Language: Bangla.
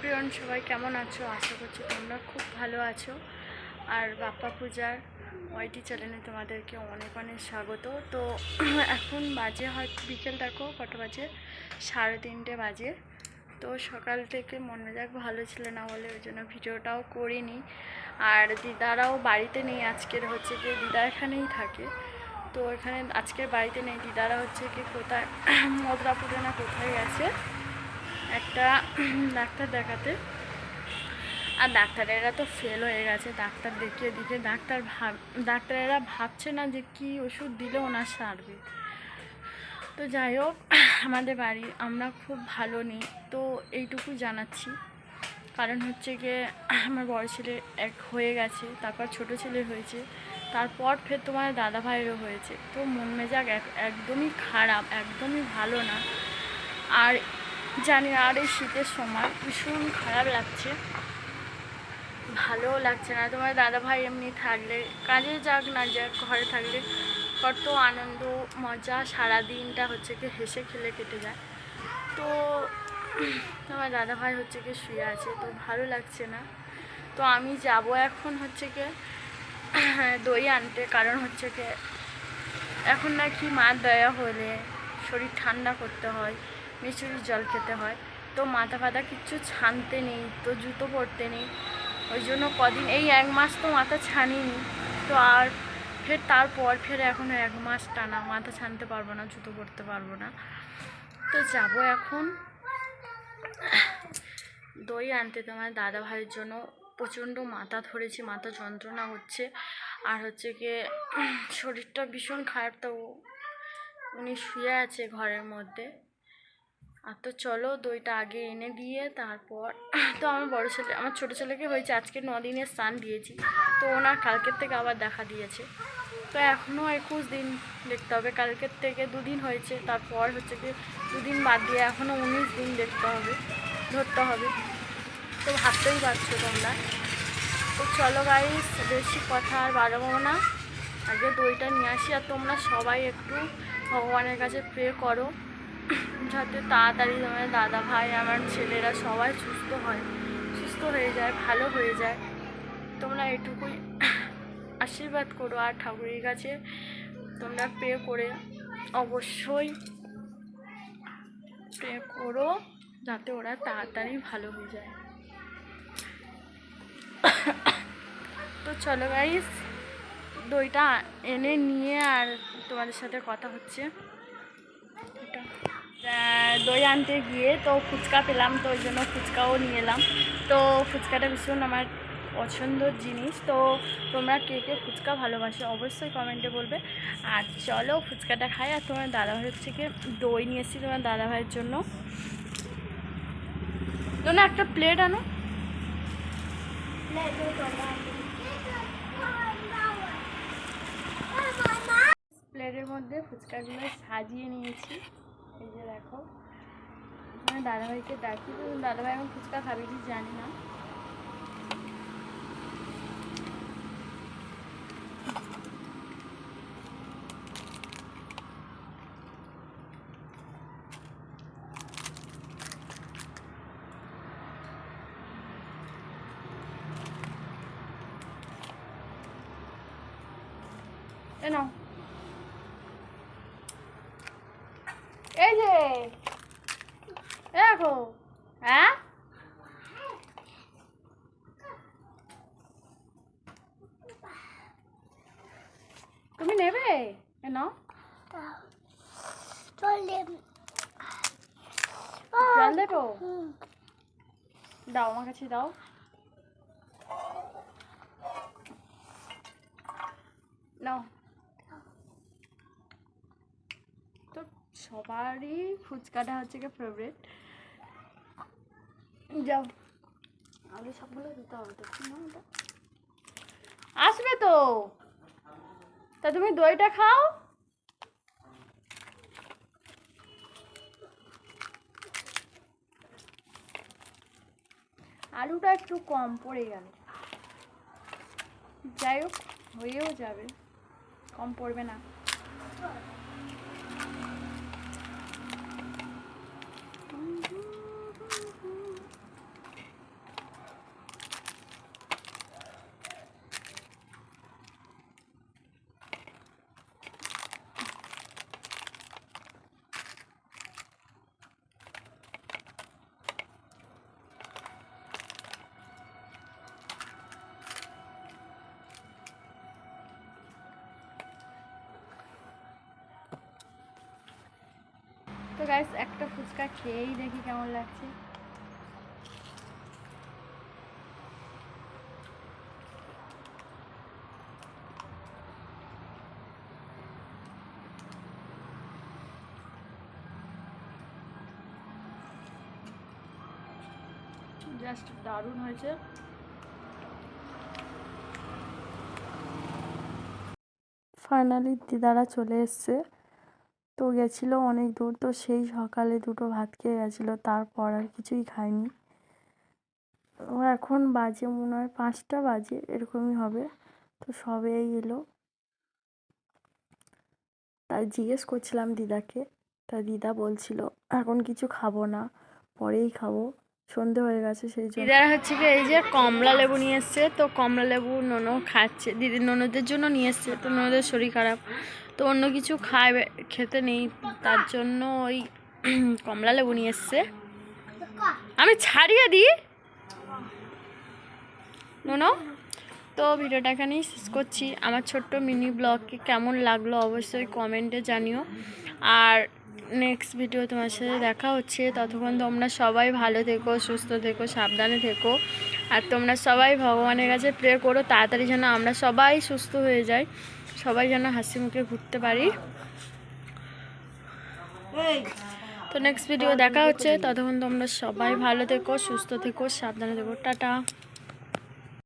প্রিয়ন সবাই কেমন আছো? আশা করছি তোমরা খুব ভালো আছো। আর বাপ্পা পূজার ওয়াইটি চ্যানেলে তোমাদেরকে অনেক অনেক স্বাগত। তো এখন বাজে হয় বিকেল, দেখো কটা বাজে? সাড়ে তিনটে বাজে। তো সকাল থেকে মন মেজাজ ভালো ছিল না বলে, ওই জন্য ভিডিওটাও করিনি। আর দিদারাও বাড়িতে নেই, আজকের হচ্ছে কি দিদা এখানেই থাকে। তো এখানে আজকের বাড়িতে নেই, দিদারা হচ্ছে কি কোথায় মদরাপুরে না কোথায় গেছে? একটা ডাক্তার দেখাতে। আর ডাক্তারেরা তো ফেল হয়ে গেছে, ডাক্তার দেখিয়ে দিকে ডাক্তার ভাব, ডাক্তারেরা ভাবছে না যে কি ওষুধ দিলে ওনার সারবে। তো যাই হোক, আমাদের বাড়ি, আমরা খুব ভালো নেই, তো এইটুকু জানাচ্ছি। কারণ হচ্ছে গিয়ে আমার বড় ছেলে এক হয়ে গেছে, তারপর ছোট ছেলে হয়েছে, তারপর ফের তোমার দাদা ভাইয়েরও হয়েছে। তো মন মেজাজ এক- একদমই খারাপ, একদমই ভালো না। আর জানি না, আর এই শীতের সময় ভীষণ খারাপ লাগছে। ভালোও লাগছে না। তোমার দাদা ভাই এমনি থাকলে কাজে যাক না যাক ঘরে থাকলে কত আনন্দ মজা সারা দিনটা হচ্ছে কি হেসে খেলে কেটে যায়। তো তোমার দাদা ভাই হচ্ছে কি শুয়ে আছে তো ভালো লাগছে না। তো আমি যাব এখন হচ্ছে কি দই আনতে কারণ হচ্ছে কি এখন নাকি মা দয়া হলে শরীর ঠান্ডা করতে হয়। মিষ্টির জল খেতে হয়। তো মাথা ফাতা কিচ্ছু ছানতে নেই, তো জুতো পরতে নেই। ওই জন্য কদিন, এই এক মাস তো মাথা ছানিনি। তো আর ফের তারপর ফের এখন এক মাস টানা মাথা ছানতে পারব না, জুতো পরতে পারব না। তো যাব এখন। দই আনতে তোমার দাদা ভাইয়ের জন্য প্রচণ্ড মাথা ধরেছি, মাথা যন্ত্রণা হচ্ছে। আর হচ্ছে গিয়ে শরীরটা ভীষণ খারাপ, তো উনি শুয়ে আছে ঘরের মধ্যে। আর তো চলো দইটা আগে এনে দিয়ে তারপর, তো আমার বড় ছেলে, আমার ছোটো ছেলেকে হয়েছে আজকে দিনের স্নান দিয়েছি। তো ওনার কালকের থেকে আবার দেখা দিয়েছে। তো এখনও একুশ দিন দেখতে হবে, কালকের থেকে দুদিন হয়েছে, তারপর হচ্ছে কি দুদিন বাদ দিয়ে এখনও উনিশ দিন দেখতে হবে, ধরতে হবে। তো ভাবতেই পারছ তোমরা। তো চলো গাইস বেশি কথা আর বাড়াবো না। আগে দইটা নিয়ে আসি, আর তোমরা সবাই একটু ভগবানের কাছে প্রে করো। যাতে তাড়াতাড়ি তোমার দাদা ভাই, আমার ছেলেরা সবাই সুস্থ হয়। সুস্থ হয়ে যায়, ভালো হয়ে যায়। তোমরা এটুকুই আশীর্বাদ করো আর ঠাকুরের কাছে তোমরা প্রে করে অবশ্যই প্রে করো যাতে ওরা তাড়াতাড়ি ভালো হয়ে যায়। তো চলো গাইস দইটা এনে নিয়ে আর তোমাদের সাথে কথা হচ্ছে। দই আনতে গিয়ে তো ফুচকা পেলাম, তো ওই জন্য ফুচকাও নিয়ে এলাম। তো ফুচকাটা ভীষণ আমার পছন্দর জিনিস। তো তোমরা কে কে ফুচকা ভালোবাসো অবশ্যই কমেন্টে বলবে। আর চলো ফুচকাটা খাই, আর তোমার দাদাভাই হচ্ছে কি দই নিয়ে এসেছি তোমার দাদাভাইয়ের জন্য। না একটা প্লেট আনো। প্লেটের মধ্যে ফুচকাগুলো সাজিয়ে নিয়েছি। এই যে দেখো আমার দাদাভাইকে ডাকি, তো দাদাভাই এখন ফুচকা খাবে কি জানি না। এ নাও এই যে এ দেখো হ্যাঁ? তুমি নেবে? এ নাও। জল দেবো? দাও আমার কাছে দাও। নাও তো সবারই ফুচকাটা হচ্ছে কি ফেভারিট যাও। আগে সবগুলো দিতে হবে তো আসবে তো। তা তুমি দইটা খাও। আলুটা একটু কম, পড়ে গেল। যাই হোক, হয়েও যাবে। কম পড়বে না। গাইস একটা ফুচকা খেয়েই দেখি কেমন লাগছে। জাস্ট দারুণ হয়েছে। ফাইনালি দিদারা চলে এসছে। তো গেছিল অনেক দূর। তো সেই সকালে দুটো ভাত খেয়ে গেছিল, তারপর আর কিছুই খায়নি এখন বাজে মনে হয় পাঁচটা বাজে, এরকমই হবে। তো সবে এলো তাই জিজ্ঞেস করছিলাম দিদাকে। তা দিদা বলছিল, এখন কিছু খাব না, পরেই খাব। সন্ধে হয়ে গেছে, সেই জন্য হচ্ছে কি এই যে কমলা লেবু নিয়ে এসছে। তো কমলা লেবু নোনো খাচ্ছে, দিদি ননদের জন্য নিয়ে এসছে। তো ননদের শরীর খারাপ। তো অন্য কিছু খাবে খেতে নেই। তার জন্য ওই কমলা লেবু নিয়ে এসছে। আমি ছাড়িয়ে দিই। নোনো, তো ভিডিওটা এখানেই শেষ করছি। আমার ছোট্ট মিনি ব্লগকে কেমন লাগল অবশ্যই কমেন্টে জানিও। আর নেক্সট ভিডিও তোমার সাথে দেখা হচ্ছে। ততক্ষণ তোমরা সবাই ভালো থেকো, সুস্থ থেকো, সাবধানে থেকো। আর তোমরা সবাই ভগবানের কাছে প্রে করো। তাড়াতাড়ি যেন আমরা সবাই সুস্থ হয়ে যাই। সবাই যেন হাসি মুখে ঘুরতে পারি। তো নেক্সট ভিডিও দেখা হচ্ছে। ততক্ষণ তোমরা সবাই ভালো থেকো, সুস্থ থেকো, সাবধানে থেকো। টাটা।